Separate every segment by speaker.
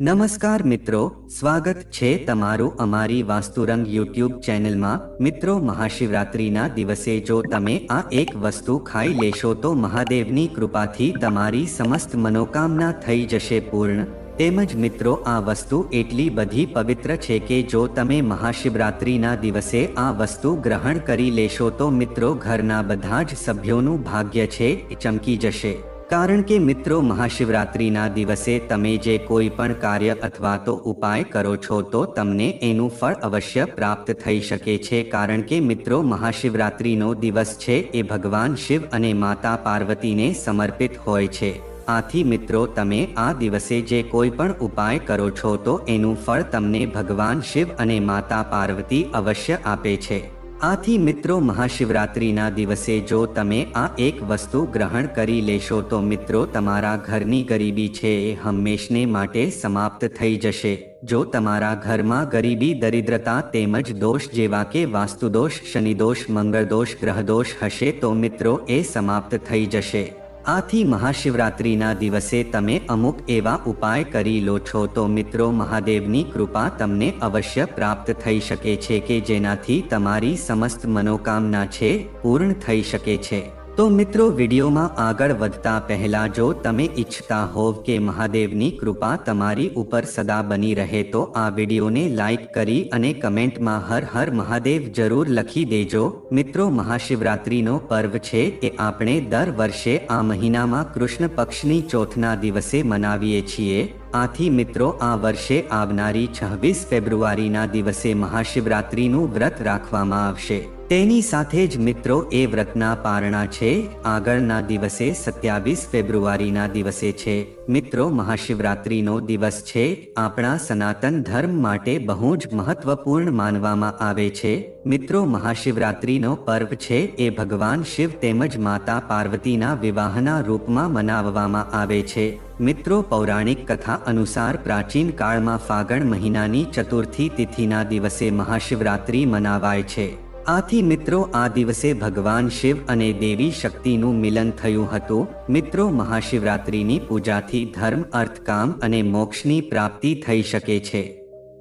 Speaker 1: નમસ્કાર મિત્રો, સ્વાગત છે તમારું અમારી વાસ્તુરંગ યુટ્યુબ ચેનલમાં. મિત્રો, મહાશિવરાત્રિના દિવસે જો તમે આ એક વસ્તુ ખાઈ લેશો તો મહાદેવની કૃપાથી તમારી સમસ્ત મનોકામના થઈ જશે પૂર્ણ. તેમજ મિત્રો, આ વસ્તુ એટલી બધી પવિત્ર છે કે જો તમે મહાશિવરાત્રિના દિવસે આ વસ્તુ ગ્રહણ કરી લેશો તો મિત્રો, ઘરના બધા જ સભ્યોનું ભાગ્ય છે ચમકી જશે. કારણ કે મિત્રો, મહાશિવરાત્રિના દિવસે તમે જે કોઈ પણ કાર્ય અથવા તો ઉપાય કરો છો, તો તમને એનું ફળ અવશ્ય પ્રાપ્ત થઈ શકે છે. કારણ કે મિત્રો, મહાશિવરાત્રિનો દિવસ છે, એ ભગવાન શિવ અને માતા પાર્વતીને સમર્પિત હોય છે. આથી મિત્રો, તમે આ દિવસે જે કોઈ પણ ઉપાય કરો છો, તો એનું ફળ તમને ભગવાન શિવ અને માતા પાર્વતી અવશ્ય આપે છે. આથી મિત્રો મહાશિવરાત્રિના દિવસે જો તમે આ એક વસ્તુ ગ્રહણ કરી લેશો તો મિત્રો તમારા ઘરની ગરીબી છે એ હંમેશને માટે સમાપ્ત થઈ જશે. જો તમારા ઘરમાં ગરીબી, દરિદ્રતા તેમજ દોષ જેવા કે વાસ્તુદોષ, શનિદોષ, મંગળદોષ, ગ્રહદોષ હશે તો મિત્રો એ સમાપ્ત થઈ જશે. આથી મહાશિવરાત્રિના દિવસે તમે અમુક એવા ઉપાય કરી લો છો તો મિત્રો મહાદેવની કૃપા તમને અવશ્ય પ્રાપ્ત થઈ શકે છે કે જેનાથી તમારી સમસ્ત મનોકામના છે પૂર્ણ થઈ શકે છે. તો મિત્રો વિડીયોમાં આગળ વધતા પહેલા જો તમે ઈચ્છતા હોવ કે મહાદેવની કૃપા તમારી ઉપર સદા બની રહે તો આ વિડીયોને લાઈક કરી અને કમેન્ટમાં હર હર મહાદેવ જરૂર લખી દેજો. મિત્રો મહાશિવરાત્રિનો પર્વ છે એ આપણે દર વર્ષે આ મહિનામાં કૃષ્ણ પક્ષની ચોથના દિવસે મનાવીએ છીએ. આથી મિત્રો આ વર્ષે આવનારી છવ્વીસ ફેબ્રુઆરીના દિવસે મહાશિવરાત્રિનું વ્રત રાખવામાં આવશે. તેની સાથે જ મિત્રો એ વ્રતના પારણા છે. આગળના દિવસે સત્યાવીસ ફેબ્રુઆરીના દિવસે છે. મિત્રો, મહાશિવરાત્રિનો દિવસ છે. આપણા સનાતન ધર્મ માટે બહુ જ મહત્વપૂર્ણ માનવામાં આવે છે. મિત્રો, મહાશિવરાત્રિનો પર્વ છે એ ભગવાન શિવ તેમજ માતા પાર્વતીના વિવાહના રૂપમાં મનાવવામાં આવે છે. મિત્રો, પૌરાણિક કથા અનુસાર પ્રાચીન કાળમાં ફાગણ મહિનાની ચતુર્થી તિથિના દિવસે મહાશિવરાત્રિ મનાવાય છે. આથી મિત્રો આ દિવસે ભગવાન શિવ અને દેવી શક્તિનું મિલન થયું હતું. મિત્રો મહાશિવરાત્રિની પૂજાથી ધર્મ અર્થ કામ અને મોક્ષની પ્રાપ્તિ થઈ શકે છે.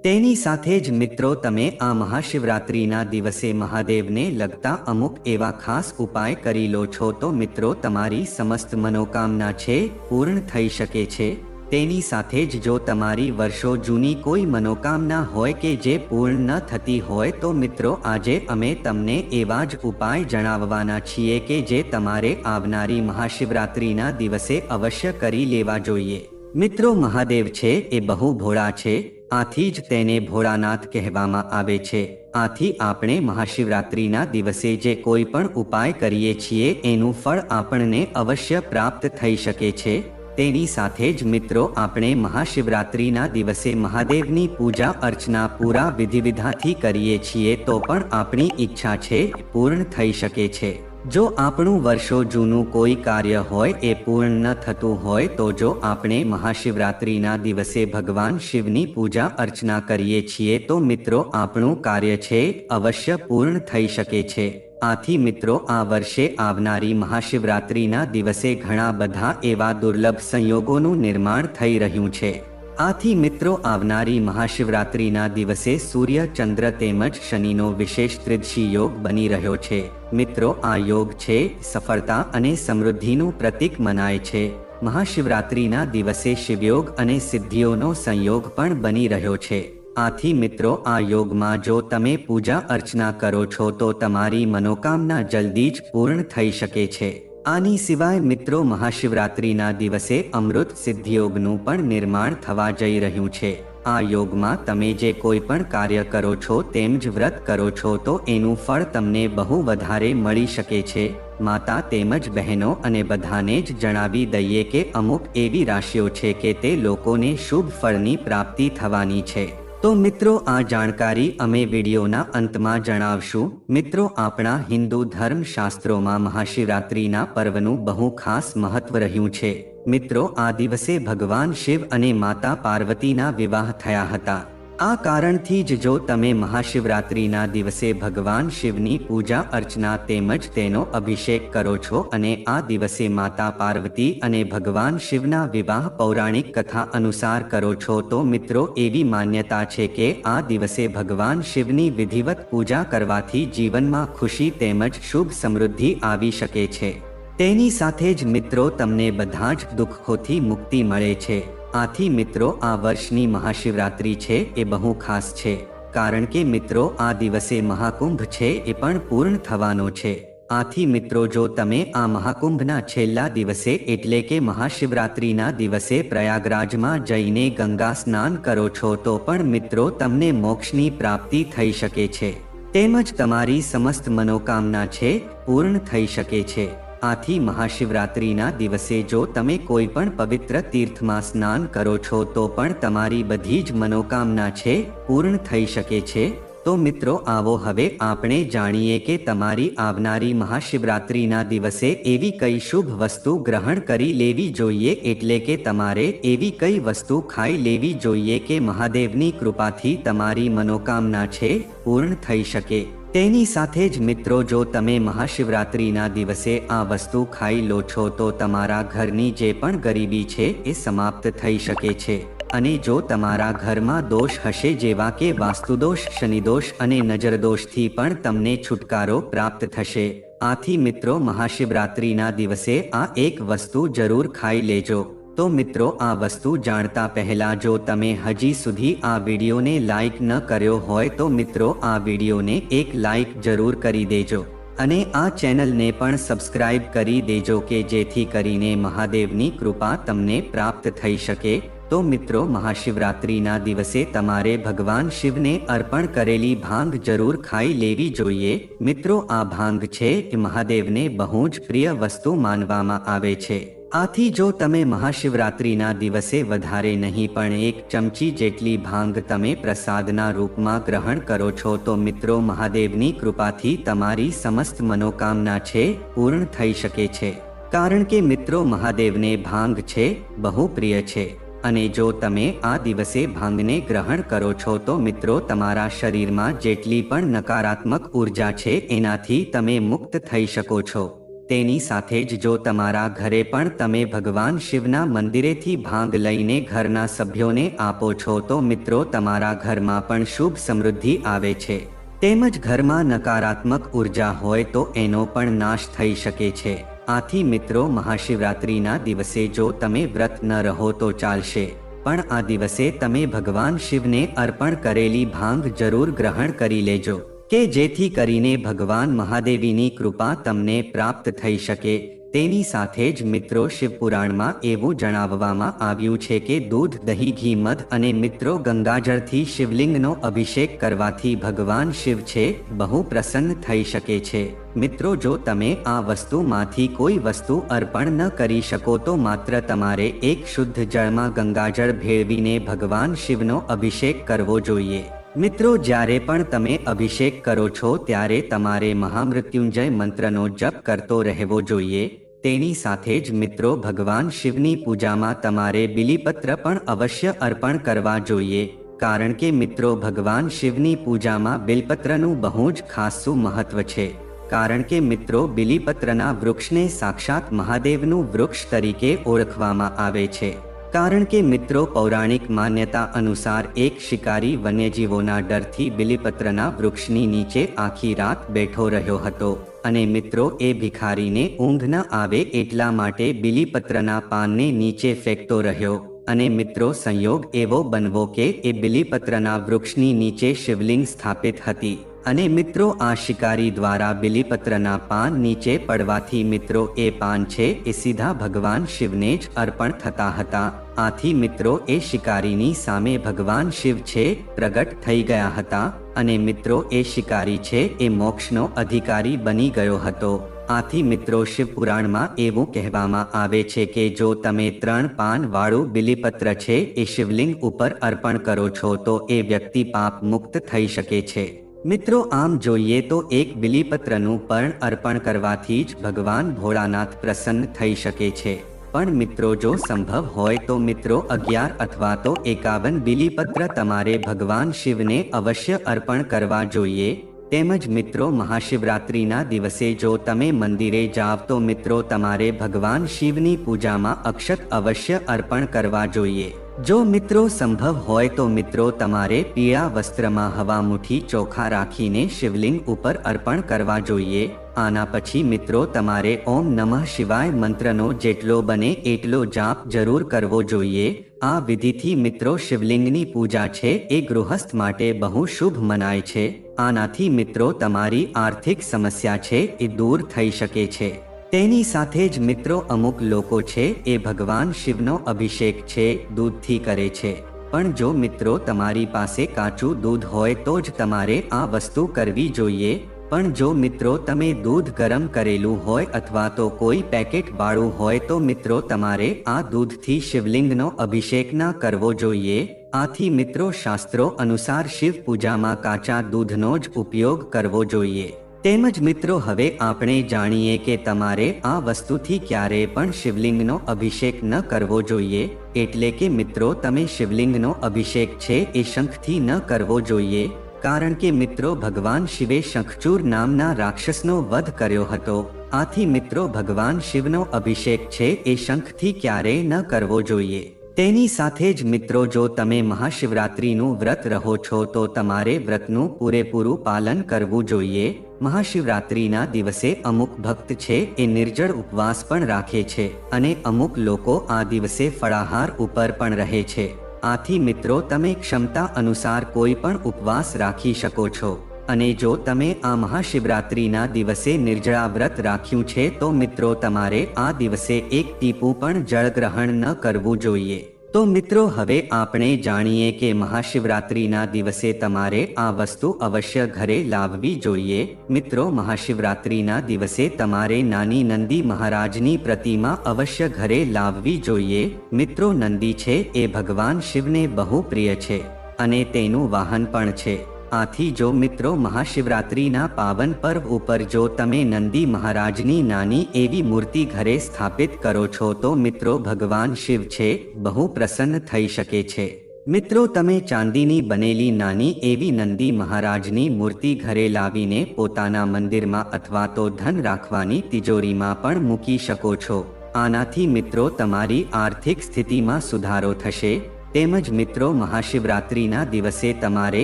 Speaker 1: તેની સાથે જ મિત્રો તમે આ મહાશિવરાત્રિના દિવસે મહાદેવને લગતા અમુક એવા ખાસ ઉપાય કરી લો છો તો મિત્રો તમારી સમસ્ત મનોકામના છે, પૂર્ણ થઈ શકે છે. તેની સાથે જ જો તમારી વર્ષો જૂની કોઈ મનોકામના હોય કે જે પૂર્ણ ન થતી હોય તો મિત્રો આજે અમે તમને એવા જ ઉપાય જણાવવાના છીએ કે જે તમારે આવનારી મહાશિવરાત્રિના દિવસે અવશ્ય કરી લેવા જોઈએ. મિત્રો મહાદેવ છે એ બહુ ભોળા છે, આથી જ તેને ભોળાનાથ કહેવામાં આવે છે. આથી આપણે મહાશિવરાત્રિના દિવસે જે કોઈ પણ ઉપાય કરીએ છીએ એનું ફળ આપણને અવશ્ય પ્રાપ્ત થઈ શકે છે. તેની સાથે જ મિત્રો, આપણે મહાશિવરાત્રિના દિવસે મહાદેવની પૂજા અર્ચના પૂરા વિધિવિધાથી કરીએ છીએ તો પણ આપણી ઈચ્છા છે પૂર્ણ થઈ શકે છે. જો આપણું વર્ષો જૂનું કોઈ કાર્ય હોય એ પૂર્ણ ન થતું હોય તો જો આપણે મહાશિવરાત્રિના દિવસે ભગવાન શિવની પૂજા અર્ચના કરીએ છીએ તો મિત્રો આપણું કાર્ય છે અવશ્ય પૂર્ણ થઈ શકે છે. આથી મિત્રો આ વર્ષે આવનારી મહાશિવરાત્રિના દિવસે ઘણા બધા એવા દુર્લભ સંયોગોનું નિર્માણ થઈ રહ્યું છે. આથી મિત્રો, આવનારી મહાશિવરાત્રિના દિવસે સૂર્ય, ચંદ્ર તેમજ શનિનો વિશેષ ત્રિદશી યોગ બની રહ્યો છે. મિત્રો, આ યોગ છે સફળતા અને સમૃદ્ધિનું પ્રતીક મનાય છે. મહાશિવરાત્રિના દિવસે શિવયોગ અને સિદ્ધિઓનો સંયોગ પણ બની રહ્યો છે. આથી મિત્રો, આ યોગમાં જો તમે પૂજા અર્ચના કરો છો તો તમારી મનોકામના જલ્દી જ પૂર્ણ થઈ શકે છે. આની સિવાય મિત્રો મહાશિવરાત્રિના દિવસે અમૃત સિદ્ધિયોગનું પણ નિર્માણ થવા જઈ રહ્યું છે. આ યોગમાં તમે જે કોઈ પણ કાર્ય કરો છો તેમ જ વ્રત કરો છો તો એનું ફળ તમને બહુ વધારે મળી શકે છે. માતા તેમજ બહેનો અને બધાને જ જણાવી દઈએ કે અમુક એવી રાશિઓ છે કે તે લોકોને શુભ ફળની પ્રાપ્તિ થવાની છે. તો મિત્રો, આ જાણકારી અમે વિડીયોના અંતમાં જણાવશું. મિત્રો, આપણા હિન્દુ ધર્મ શાસ્ત્રોમાં મહાશિવરાત્રિના પર્વનું બહુ ખાસ મહત્વ રહ્યું છે. મિત્રો, આ દિવસે ભગવાન શિવ અને માતા પાર્વતીના વિવાહ થયા હતા. આ કારણથી જ જો તમે મહાશિવરાત્રિના દિવસે ભગવાન શિવની પૂજા અર્ચના તેમજ તેનો અભિષેક કરો છો અને આ દિવસે માતા પાર્વતી અને ભગવાન શિવના વિવાહ પૌરાણિક કથા અનુસાર કરો છો તો મિત્રો એવી માન્યતા છે કે આ દિવસે ભગવાન શિવની વિધિવત પૂજા કરવાથી જીવનમાં ખુશી તેમજ શુભ સમૃદ્ધિ આવી શકે છે. તેની સાથે જ મિત્રો તમને બધા જ દુઃખોથી મુક્તિ મળે છે. આથી મિત્રો, આ વર્ષની મહાશિવરાત્રિ છે એ બહુ ખાસ છે, કારણ કે મિત્રો, આ દિવસે મહાકુંભ છે એ પણ પૂર્ણ થવાનો છે. આથી મિત્રો, જો તમે આ મહાકુંભના છેલ્લા દિવસે એટલે કે મહાશિવરાત્રિના દિવસે પ્રયાગરાજમાં જઈને ગંગા સ્નાન કરો છો, તો પણ મિત્રો, તમને મોક્ષની પ્રાપ્તિ થઈ શકે છે. તેમજ તમારી સમસ્ત મનોકામના છે, પૂર્ણ થઈ શકે છે. આથી મહાશિવરાત્રિના દિવસે જો તમે કોઈ પણ પવિત્ર તીર્થમાં સ્નાન કરો છો તો પણ તમારી બધી જ મનોકામના છે, પૂર્ણ થઈ શકે છે. તો મિત્રો આવો હવે આપણે જાણીએ કે તમારી આવનારી મહાશિવરાત્રિના દિવસે એવી કઈ શુભ વસ્તુ ગ્રહણ કરી લેવી જોઈએ એટલે કે તમારે એવી કઈ વસ્તુ ખાઈ લેવી જોઈએ કે મહાદેવની કૃપાથી તમારી મનોકામના છે, પૂર્ણ થઈ શકે. તેની સાથે જ મિત્રો, જો તમે મહાશિવરાત્રિના દિવસે આ વસ્તુ ખાઈ લો છો, તો તમારા ઘરની જે પણ ગરીબી છે, એ સમાપ્ત થઈ શકે છે. અને જો તમારા ઘરમાં દોષ હશે, જેવા કે વાસ્તુદોષ, શનિદોષ અને નજરદોષથી પણ તમને છુટકારો પ્રાપ્ત થશે. આથી મિત્રો, મહાશિવરાત્રિના દિવસે આ એક વસ્તુ જરૂર ખાઈ લેજો. તો મિત્રો, આ વસ્તુ જાણતા પહેલા જો તમે હજી સુધી આ વિડીયોને લાઈક ન કર્યો હોય તો મિત્રો, આ વિડીયોને એક લાઈક જરૂર કરી દેજો અને આ ચેનલને પણ સબસ્ક્રાઇબ કરી દેજો કે જેથી કરીને મહાદેવની કૃપા તમને પ્રાપ્ત થઈ શકે. તો મિત્રો, મહાશિવરાત્રિના દિવસે તમારે ભગવાન શિવને અર્પણ કરેલી ભાંગ જરૂર ખાઈ લેવી જોઈએ. મિત્રો, આ ભાંગ છે કે મહાદેવને બહુ જ પ્રિય વસ્તુ માનવામાં આવે છે. આથી જો તમે મહાશિવરાત્રિના દિવસે વધારે નહીં પણ એક ચમચી જેટલી ભાંગ તમે પ્રસાદના રૂપમાં ગ્રહણ કરો છો તો મિત્રો મહાદેવની કૃપાથી તમારી સમસ્ત મનોકામના છે, પૂર્ણ થઈ શકે છે. કારણ કે મિત્રો મહાદેવને ભાંગ છે, બહુ પ્રિય છે. અને જો તમે આ દિવસે ભાંગને ગ્રહણ કરો છો તો મિત્રો તમારા શરીરમાં જેટલી પણ નકારાત્મક ઊર્જા છે એનાથી તમે મુક્ત થઈ શકો છો. તેની સાથે જ જો તમારા ઘરે પણ તમે ભગવાન શિવના મંદિરેથી ભાંગ લઈને ઘરના સભ્યોને આપો છો તો મિત્રો તમારા ઘરમાં પણ શુભ સમૃદ્ધિ આવે છે. તેમજ ઘરમાં નકારાત્મક ઊર્જા હોય તો એનો પણ નાશ થઈ શકે છે. આથી મિત્રો મહાશિવરાત્રિના દિવસે જો તમે વ્રત ન રહો તો ચાલશે. પણ આ દિવસે તમે ભગવાન શિવને અર્પણ કરેલી ભાંગ જરૂર ગ્રહણ કરી લેજો. કે જેથી કરીને ભગવાન મહાદેવીની કૃપા તમને પ્રાપ્ત થઈ શકે. તેની સાથે જ મિત્રો શિવપુરાણમાં એવું જણાવવામાં આવ્યું છે કે દૂધ, દહીં, ઘી, મધ અને મિત્રો ગંગાજળથી શિવલિંગનો અભિષેક કરવાથી ભગવાન શિવ છે, બહુ પ્રસન્ન થઈ શકે છે. મિત્રો જો તમે આ વસ્તુમાંથી કોઈ વસ્તુ અર્પણ ન કરી શકો તો માત્ર તમારે એક શુદ્ધ જળમાં ગંગાજળ ભેળવીને ભગવાન શિવનો અભિષેક કરવો જોઈએ. મિત્રો, જ્યારે પણ તમે અભિષેક કરો છો, ત્યારે તમારે મહામૃત્યુંજય મંત્રનો જપ કરતો રહેવો જોઈએ. તેની સાથે જ મિત્રો, ભગવાન શિવની પૂજામાં તમારે બિલીપત્ર પણ અવશ્ય અર્પણ કરવા જોઈએ. કારણ કે મિત્રો, ભગવાન શિવની પૂજામાં બિલપત્રનું બહુ જ ખાસું મહત્વ છે. કારણ કે મિત્રો, બિલીપત્રના વૃક્ષને સાક્ષાત મહાદેવનું વૃક્ષ તરીકે ઓળખવામાં આવે છે. કારણ કે મિત્રો, પૌરાણિક માન્યતા અનુસાર એક શિકારી વન્યજીવોના ડરથી બિલીપત્રના વૃક્ષની નીચે આખી રાત બેઠો રહ્યો હતો. અને મિત્રો, એ ભિખારીને ઊંઘ ન આવે એટલા માટે બિલીપત્રના પાનને નીચે ફેંકતો રહ્યો. અને મિત્રો, સંયોગ એવો બનવો કે એ બિલીપત્રના વૃક્ષની નીચે શિવલિંગ સ્થાપિત હતી. અને મિત્રો, આ શિકારી દ્વારા બિલીપત્રના પાન નીચે પડવાથી મિત્રો, એ પાન છે, એ સીધા ભગવાન શિવને જ અર્પણ થતા હતા. આથી મિત્રો, એ શિકારીની સામે ભગવાન શિવ છે, પ્રગટ થઈ ગયા હતા અને મિત્રો, એ શિકારી છે, એ મોક્ષનો અધિકારી બની ગયો હતો. આથી મિત્રો, શિવ પુરાણમાં એવું કહેવામાં આવે છે કે જો તમે ત્રણ પાન વાળું બિલીપત્ર છે, એ શિવલિંગ ઉપર અર્પણ કરો છો, તો એ વ્યક્તિ પાપ મુક્ત થઈ શકે છે. મિત્રો, આમ જોઈએ તો એક બિલીપત્રનું પણ અર્પણ કરવાથી જ ભગવાન ભોળાનાથ પ્રસન્ન થઈ શકે છે. પણ મિત્રો, જો સંભવ હોય તો મિત્રો, અગિયાર અથવા તો એકાવન બિલીપત્ર તમારે ભગવાન શિવને અવશ્ય અર્પણ કરવા જોઈએ. તેમજ મિત્રો, મહાશિવરાત્રિના દિવસે જો તમે મંદિરે જાવ તો મિત્રો, તમારે ભગવાન શિવની પૂજામાં અક્ષત અવશ્ય અર્પણ કરવા જોઈએ. જો મિત્રો સંભવ હોય તો મિત્રો તમારે પીળા વસ્ત્રમાં હવા મુઠ્ઠી ચોખા રાખીને શિવલિંગ ઉપર અર્પણ કરવા જોઈએ. આના પછી મિત્રો તમારે ઓમ નમઃ શિવાય મંત્રનો જેટલો બને એટલો જાપ જરૂર કરવો જોઈએ. આ વિધિથી મિત્રો શિવલિંગની પૂજા છે એ ગૃહસ્થ માટે બહુ શુભ મનાય છે. આનાથી મિત્રો તમારી આર્થિક સમસ્યા છે એ દૂર થઈ શકે છે. તેની સાથે જ મિત્રો અમુક લોકો છે, એ ભગવાન શિવનો અભિષેક છે, દૂધથી કરે છે. પણ જો મિત્રો તમારી પાસે કાચું દૂધ હોય તો જ તમારે આ વસ્તુ કરવી જોઈએ. પણ જો મિત્રો તમે દૂધ ગરમ કરેલું હોય અથવા તો કોઈ પેકેટ વાળું હોય તો મિત્રો તમારે આ દૂધથી શિવલિંગનો અભિષેક ના કરવો જોઈએ. આથી મિત્રો શાસ્ત્રો અનુસાર શિવ પૂજામાં કાચા દૂધનો જ ઉપયોગ કરવો જોઈએ. તેમજ મિત્રો, હવે આપણે જાણીએ કે તમારે આ વસ્તુથી ક્યારે પણ શિવલિંગનો અભિષેક ન કરવો જોઈએ. એટલે કે મિત્રો, તમે શિવલિંગનો અભિષેક છે એ શંખથી ન કરવો જોઈએ. કારણ કે મિત્રો, ભગવાન શિવે શંખચૂર નામના રાક્ષસનો વધ કર્યો હતો. આથી મિત્રો, ભગવાન શિવનો અભિષેક છે એ શંખથી ક્યારેય ન કરવો જોઈએ. તેની સાથે જ મિત્રો, જો તમે મહાશિવરાત્રિનું વ્રત રહો છો, તો તમારે વ્રતનું પૂરેપૂરું પાલન કરવું જોઈએ. મહાશિવરાત્રિના દિવસે અમુક ભક્ત છે એ નિર્જળ ઉપવાસ પણ રાખે છે અને અમુક લોકો આ દિવસે ફળાહાર ઉપર પણ રહે છે. આથી મિત્રો, તમે ક્ષમતા અનુસાર કોઈ પણ ઉપવાસ રાખી શકો છો. અને જો તમે આ મહાશિવરાત્રિના દિવસે નિર્જળા વ્રત રાખ્યું છે તો મિત્રો, તમારે આ દિવસે એક ટીપું પણ જળગ્રહણ ન કરવું જોઈએ. તો મિત્રો, હવે આપણે જાણીએ કે મહાશિવરાત્રિના દિવસે તમારે આ વસ્તુ અવશ્ય ઘરે લાવવી જોઈએ. મિત્રો, મહાશિવરાત્રિના દિવસે તમારે નાની નંદી મહારાજની પ્રતિમા અવશ્ય ઘરે લાવવી જોઈએ. મિત્રો, નંદી છે એ ભગવાન શિવને બહુ પ્રિય છે અને તેનું વાહન પણ છે. આથી જો મિત્રો મહાશિવરાત્રિના પાવન પર્વ ઉપર જો તમે નંદી મહારાજની નાની એવી મૂર્તિ ઘરે સ્થાપિત કરો છો તો મિત્રો ભગવાન શિવ છે, બહુ પ્રસન્ન થઈ શકે છે. મિત્રો તમે ચાંદીની બનેલી નાની એવી નંદી મહારાજની મૂર્તિ ઘરે લાવીને પોતાના મંદિરમાં અથવા તો ધન રાખવાની તિજોરીમાં પણ મૂકી શકો છો. આનાથી મિત્રો તમારી આર્થિક સ્થિતિમાં સુધારો થશે. તેમજ મિત્રો, મહાશિવરાત્રિના દિવસે તમારે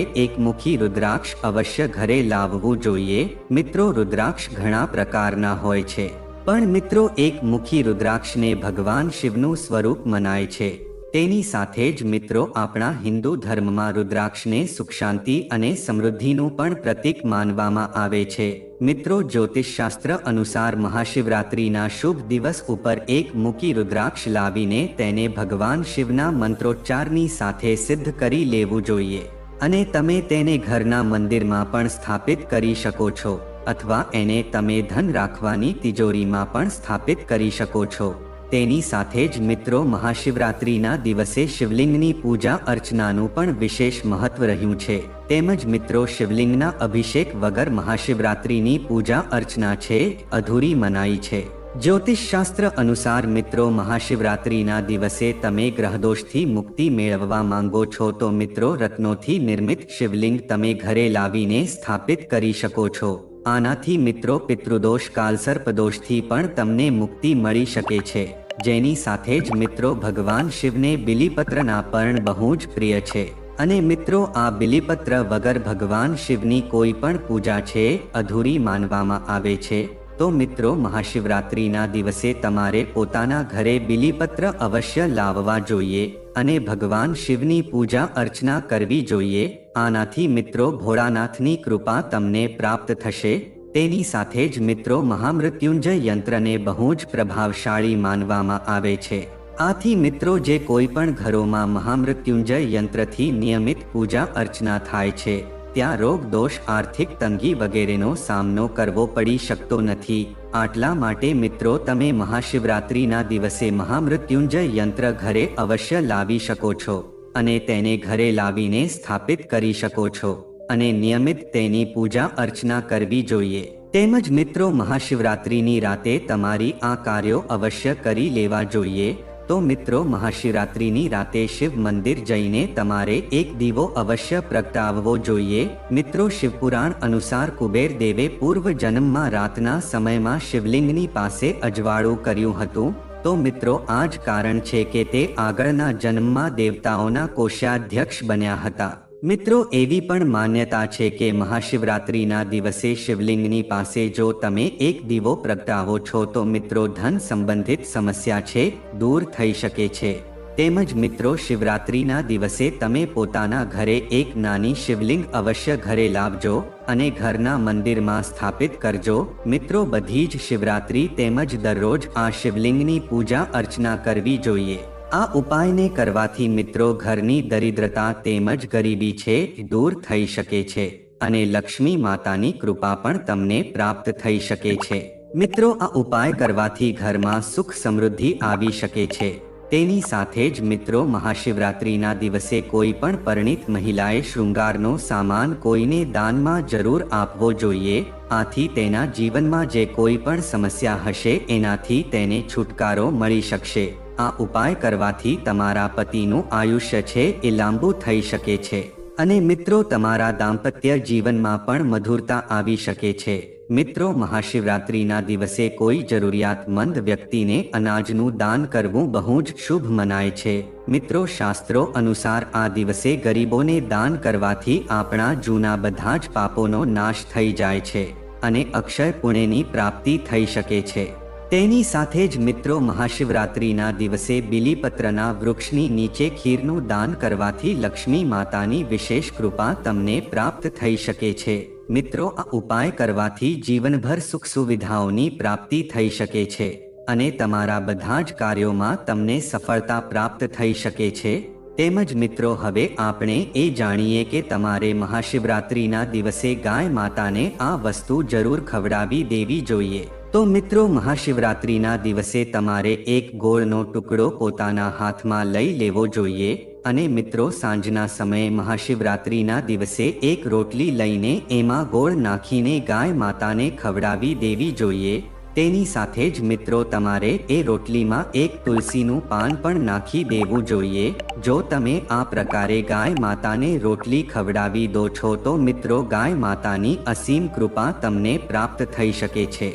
Speaker 1: એક મુખી રુદ્રાક્ષ અવશ્ય ઘરે લાવવું જોઈએ. મિત્રો, રુદ્રાક્ષ ઘણા પ્રકારના હોય છે. પણ મિત્રો એક મુખી રુદ્રાક્ષને ભગવાન શિવનું સ્વરૂપ મનાય છે. તેની સાથે જ મિત્રો આપણા હિન્દુ ધર્મમાં રુદ્રાક્ષને સુખ શાંતિ અને સમૃદ્ધિનું પણ પ્રતીક માનવામાં આવે છે. મિત્રો જ્યોતિષશાસ્ત્ર અનુસાર મહાશિવરાત્રિના શુભ દિવસ ઉપર એક મૂકી રુદ્રાક્ષ લાવીને તેને ભગવાન શિવના મંત્રોચ્ચારની સાથે સિદ્ધ કરી લેવું જોઈએ. અને તમે તેને ઘરના મંદિરમાં પણ સ્થાપિત કરી શકો છો, અથવા એને તમે ધન રાખવાની તિજોરીમાં પણ સ્થાપિત કરી શકો છો. તેની સાથે જ મિત્રો મહાશિવરાત્રિના દિવસે શિવલિંગની પૂજા અર્ચનાનું પણ વિશેષ મહત્વ રહ્યું છે. તેમજ મિત્રો શિવલિંગના અભિષેક વગર મહાશિવરાત્રિની પૂજા અર્ચના છે, અધૂરી મનાઈ છે. જ્યોતિષશાસ્ત્ર અનુસાર મિત્રો મહાશિવરાત્રિના દિવસે તમે ગ્રહદોષથી મુક્તિ મેળવવા માંગો છો તો મિત્રો રત્નોથી નિર્મિત શિવલિંગ તમે ઘરે લાવીને સ્થાપિત કરી શકો છો. આનાથી મિત્રો પિતૃદોષ કાલસર્પદોષથી પણ તમને મુક્તિ મળી શકે છે. જેની સાથે જ મિત્રો ભગવાન શિવને બિલીપત્રના પર્ણ બહુ જ પ્રિય છે. અને મિત્રો આ બિલીપત્ર વગર ભગવાન શિવની કોઈ પણ પૂજા છે, અધૂરી માનવામાં આવે છે. તો મિત્રો, મહાશિવરાત્રિના દિવસે તમારે પોતાના ઘરે બિલીપત્ર અવશ્ય લાવવા જોઈએ અને ભગવાન શિવની પૂજા અર્ચના કરવી જોઈએ. આનાથી મિત્રો, ભોળાનાથની કૃપા તમને પ્રાપ્ત થશે. તેની સાથે જ મિત્રો, મહામૃત્યુંજય યંત્રને બહુ જ પ્રભાવશાળી માનવામાં આવે છે. આથી મિત્રો, જે કોઈ પણ ઘરોમાં મહામૃત્યુંજય યંત્રથી નિયમિત પૂજા અર્ચના થાય છે. ત્યાં રોગ, દોષ, આર્થિક તંગી વગેરેનો સામનો કરવો પડી શકતો નથી. આટલા માટે મિત્રો, તમે મહાશિવરાત્રિના દિવસે મહામૃત્યુંજય યંત્ર ઘરે અવશ્ય લાવી શકો છો અને તેને ઘરે લાવીને સ્થાપિત કરી શકો છો અને નિયમિત તેની પૂજા અર્ચના કરવી જોઈએ. તેમજ મિત્રો, મહાશિવરાત્રિની રાતે તમારી આ કાર્યો અવશ્ય કરી લેવા જોઈએ. તો મિત્રો, મહાશિવરાત્રિની રાતે શિવ મંદિર જઈને તમારે એક દીવો અવશ્ય પ્રગટાવવો જોઈએ. મિત્રો, શિવપુરાણ અનુસાર કુબેર દેવે પૂર્વ જન્મમાં રાતના સમયમાં શિવલિંગની પાસે અજવાળું કર્યું હતું. તો મિત્રો, આ જ કારણ છે કે તે આગળના જન્મમાં દેવતાઓના કોષાધ્યક્ષ બન્યા હતા. મિત્રો, એવી પણ માન્યતા છે કે મહાશિવરાત્રિના દિવસે શિવલિંગની પાસે જો તમે એક દીવો પ્રગટાવો છો, તો મિત્રો, ધન સંબંધિત સમસ્યા છે, દૂર થઈ શકે છે. તેમજ મિત્રો, શિવરાત્રિના દિવસે તમે પોતાના ઘરે એક નાની શિવલિંગ અવશ્ય ઘરે લાવજો અને ઘરના મંદિરમાં સ્થાપિત કરજો. મિત્રો, બધી જ શિવરાત્રિ તેમજ દરરોજ આ શિવલિંગની પૂજા અર્ચના કરવી જોઈએ. આ ઉપાયને કરવાથી મિત્રો ઘરની દરિદ્રતા તેમજ ગરીબી છે દૂર થઈ શકે છે અને લક્ષ્મી માતાની કૃપા પણ તમને પ્રાપ્ત થઈ શકે છે. મિત્રો, આ ઉપાય કરવાથી ઘરમાં સુખ સમૃદ્ધિ આવી શકે છે. તેની સાથે જ મિત્રો, મહાશિવરાત્રિના દિવસે કોઈ પણ પરિણિત મહિલાએ શૃંગારનો સામાન કોઈને દાનમાં જરૂર આપવો જોઈએ, આથી તેના જીવનમાં જે કોઈ પણ સમસ્યા હશે, એનાથી તેને છુટકારો મળી શકશે. આ ઉપાય કરવાથી તમારા પતિનું આયુષ્ય છે એ લાંબુ થઈ શકે છે. અને મિત્રો, તમારા દાંપત્ય જીવનમાં પણ મધુરતા આવી શકે છે. મિત્રો, મહાશિવરાત્રિના દિવસે કોઈ જરૂરિયાતમંદ વ્યક્તિને અનાજનું દાન કરવું બહુ જ શુભ મનાય છે. મિત્રો, શાસ્ત્રો અનુસાર આ દિવસે ગરીબોને દાન કરવાથી આપણા જૂના બધા જ પાપોનો નાશ થઈ જાય છે અને અક્ષય પુણ્યની પ્રાપ્તિ થઈ શકે છે. તેની સાથે જ મિત્રો મહાશિવરાત્રિના દિવસે બિલીપત્રના વૃક્ષની નીચે ખીરનું દાન કરવાથી લક્ષ્મી માતાની વિશેષ કૃપા તમને પ્રાપ્ત થઈ શકે છે. મિત્રો, આ ઉપાય કરવાથી જીવનભર સુખ સુવિધાઓની પ્રાપ્તિ થઈ શકે છે અને તમારા બધા જ કાર્યોમાં તમને સફળતા પ્રાપ્ત થઈ શકે છે. તેમજ મિત્રો, હવે આપણે એ જાણીએ કે તમારે મહાશિવરાત્રિના દિવસે ગાય માતાને આ વસ્તુ જરૂર ખવડાવી દેવી જોઈએ. તો મિત્રો, મહાશિવરાત્રિના દિવસે તમારે એક ગોળનો ટુકડો પોતાના હાથમાં લઈ લેવો જોઈએ અને મિત્રો, સાંજના સમયે મહાશિવરાત્રિના દિવસે એક રોટલી લઈને એમાં ગોળ નાખીને ગાય માતાને ખવડાવી દેવી જોઈએ. તેની સાથે જ મિત્રો, તમારે એ રોટલીમાં એક તુલસીનું પાન પણ નાખી દેવું જોઈએ. જો તમે આ પ્રકારે ગાય માતાને રોટલી ખવડાવી દો છો તો મિત્રો, ગાય માતાની અસીમ કૃપા તમને પ્રાપ્ત થઈ શકે છે.